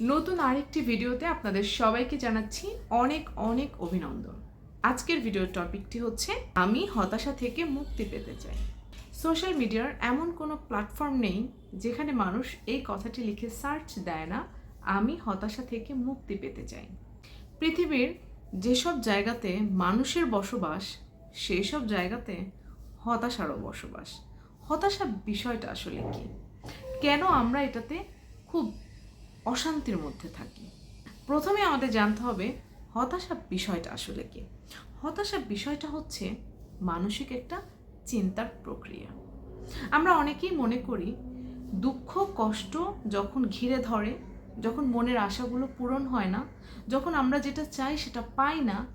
নতুন আরেকটি ভিডিওতে আপনাদের সবাইকে জানাচ্ছি অনেক অনেক অভিনন্দন। আজকের ভিডিওর টপিকটি হচ্ছে, আমি হতাশা থেকে মুক্তি পেতে চাই। সোশ্যাল মিডিয়ার এমন কোনো প্ল্যাটফর্ম নেই যেখানে মানুষ এই কথাটি লিখে সার্চ দেয় না, আমি হতাশা থেকে মুক্তি পেতে চাই। পৃথিবীর যেসব জায়গাতে মানুষের বসবাস সেই সব জায়গাতে হতাশারও বসবাস। হতাশা বিষয়টা আসলে কি? কেন আমরা এটাতে খুব অশান্তির মধ্যে থাকি। প্রথমে আমাদের জানতে হবে হতাশা বিষয়টা আসলে কি? হতাশা বিষয়টা হচ্ছে মানসিক একটা চিন্তার প্রক্রিয়া। আমরা অনেকেই মনে করি দুঃখ, কষ্ট যখন ঘিরে ধরে, যখন মনের আশাগুলো পূরণ হয় না, যখন আমরা যেটা চাই সেটা পাই না,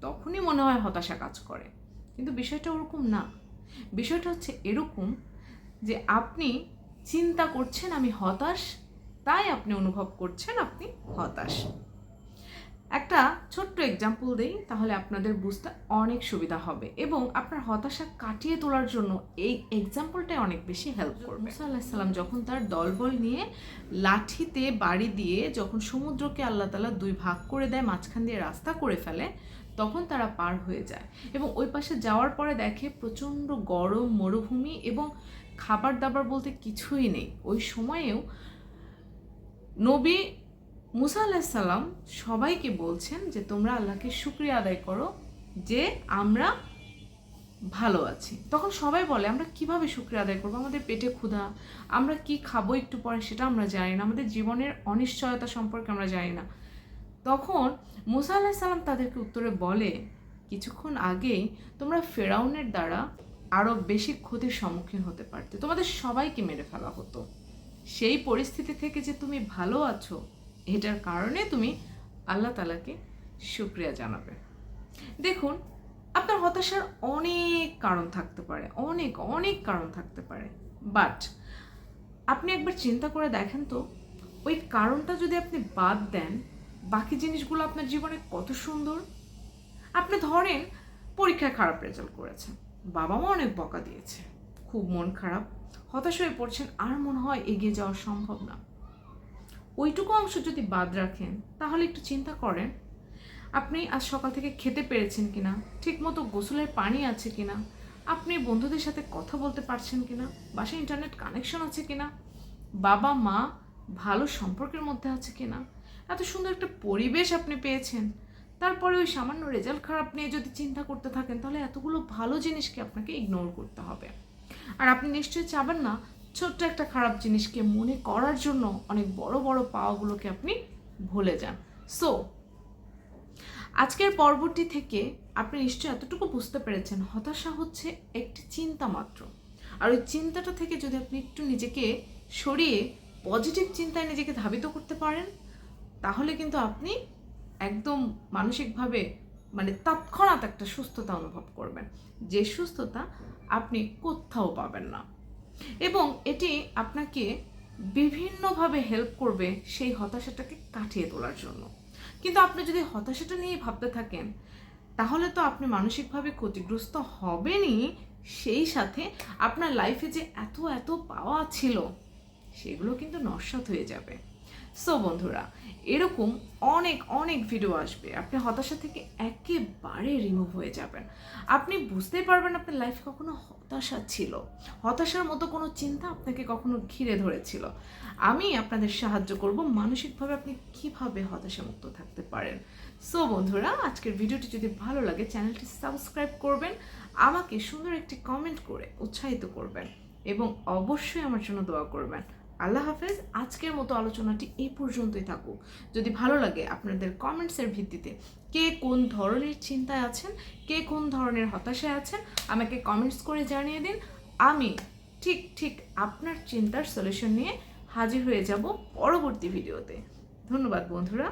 তখনই মনে হয় হতাশা কাজ করে। কিন্তু বিষয়টা ওরকম না। বিষয়টা হচ্ছে এরকম যে আপনি চিন্তা করছেন, আমি হতাশ তাই আপনি অনুভব করছেন আপনি হতাশ। একটা ছোট্ট এক্সাম্পল দেই তাহলে আপনাদের বুঝতে অনেক সুবিধা হবে এবং আপনার হতাশা কাটিয়ে তোলার জন্য এই এক্সাম্পলটাই অনেক বেশি হেল্প করবে। মুসা আল্লাহিসাল্লাম যখন তার দলবল নিয়ে লাঠিতে বাড়ি দিয়ে যখন সমুদ্রকে আল্লাহ তালা দুই ভাগ করে দেয় মাঝখান দিয়ে রাস্তা করে ফেলে তখন তারা পার হয়ে যায় এবং ওই পাশে যাওয়ার পরে দেখে প্রচণ্ড গরম মরুভূমি এবং খাবার দাবার বলতে কিছুই নেই। ওই সময়েও নবী মুসা আলাহিসাল্লাম সবাইকে বলছেন যে তোমরা আল্লাহকে শুক্রিয়া আদায় করো যে আমরা ভালো আছি। তখন সবাই বলে, আমরা কীভাবে শুক্রিয়া আদায় করব? আমাদের পেটে ক্ষুধা। আমরা কি খাব একটু পরে সেটা আমরা জানি না। আমাদের জীবনের অনিশ্চয়তা সম্পর্কে আমরা জানি না। তখন মুসা আলাহিসাল্লাম তাদেরকে উত্তরে বলে, কিছুক্ষণ আগেই তোমরা ফেরাউনের দ্বারা আরও বেশি ক্ষতির সম্মুখীন হতে পারতে। তোমাদের সবাইকে মেরে ফেলা হতো। সেই পরিস্থিতি থেকে যে তুমি ভালো আছো, এটার কারণে তুমি আল্লাহ তালাকে শুক্রিয়া জানাবে। দেখুন, আপনার হতাশার অনেক কারণ থাকতে পারে, অনেক অনেক কারণ থাকতে পারে। বাট আপনি একবার চিন্তা করে দেখেন তো, ওই কারণটা যদি আপনি বাদ দেন, বাকি জিনিসগুলো আপনার জীবনে কত সুন্দর। আপনি ধরেন, পরীক্ষায় খারাপ রেজাল্ট করেছেন বাবা মা অনেক বকা দিয়েছে, খুব মন খারাপ। হতাশ হয়ে পড়ছেন, আর মনে হয় এগিয়ে যাওয়া সম্ভব না। ওইটুকু অংশ যদি বাদ রাখেন, তাহলে একটু চিন্তা করেন, আপনি আজ সকাল থেকে খেতে পেরেছেন কিনা, ঠিকমতো গোসলের পানি আছে কিনা, আপনি বন্ধুদের সাথে কথা বলতে পারছেন কিনা, বাসায় ইন্টারনেট কানেকশন আছে কিনা, বাবা, মা ভালো সম্পর্কের মধ্যে আছে কিনা, এত সুন্দর একটা পরিবেশ আপনি পেয়েছেন, তারপরে ওই সামান্য রেজাল্ট খারাপ নিয়ে যদি চিন্তা করতে থাকেন, তাহলে এতগুলো ভালো জিনিসকে আপনাকে ইগনোর করতে হবে। আর আপনি নিশ্চয়ই চাবেন না ছোট্ট একটা খারাপ জিনিসকে মনে করার জন্য অনেক বড় বড় পাওয়াগুলোকে আপনি ভুলে যান। সো আজকের পর্বটি থেকে আপনি নিশ্চয়ই এতটুকু বুঝতে পেরেছেন, হতাশা হচ্ছে একটি চিন্তা মাত্র। আর ওই চিন্তাটা থেকে যদি আপনি একটু নিজেকে সরিয়ে পজিটিভ চিন্তায় নিজেকে ধাবিত করতে পারেন, তাহলে কিন্তু আপনি একদম মানসিকভাবে মানে তৎক্ষণাৎ একটা সুস্থতা অনুভব করবেন। যে সুস্থতা আপনি কোথাও পাবেন না। এবং এটি আপনাকে বিভিন্নভাবে হেল্প করবে সেই হতাশাটাকে কাটিয়ে তোলার জন্য। কিন্তু আপনি যদি হতাশাটা নিয়ে ভাবতে থাকেন, তাহলে তো আপনি মানসিকভাবে ক্ষতিগ্রস্ত হবেনই। সেই সাথে আপনার লাইফে যে এত এত পাওয়া ছিল, সেগুলো কিন্তু নস্বাত হয়ে যাবে। সো বন্ধুরা, এরকম অনেক অনেক ভিডিও আসবে। আপনি হতাশা থেকে একেবারে রিমুভ হয়ে যাবেন। আপনি বুঝতেই পারবেন আপনার লাইফ কখনো হতাশা ছিল। হতাশার মতো কোনো চিন্তা আপনাকে কখনো ঘিরে ধরেছিল। আমি আপনাদের সাহায্য করব মানসিকভাবে আপনি কীভাবে হতাশামুক্ত থাকতে পারেন। সো বন্ধুরা, আজকের ভিডিওটি যদি ভালো লাগে চ্যানেলটি সাবস্ক্রাইব করবেন, আমাকে সুন্দর একটি কমেন্ট করে উৎসাহিত করবেন এবং অবশ্যই আমার জন্য দোয়া করবেন। আল্লাহ হাফেজ, আজকের মতো আলোচনাটি এই পর্যন্তই থাকুক। যদি ভালো লাগে আপনাদের কমেন্টসের ভিত্তিতে কে কোন ধরনের চিন্তায় আছেন, কে কোন ধরনের হতাশায় আছেন, আমাকে কমেন্টস করে জানিয়ে দিন। আমি ঠিক ঠিক আপনার চিন্তার সলিউশন নিয়ে হাজির হয়ে যাব পরবর্তী ভিডিওতে ধন্যবাদ বন্ধুরা।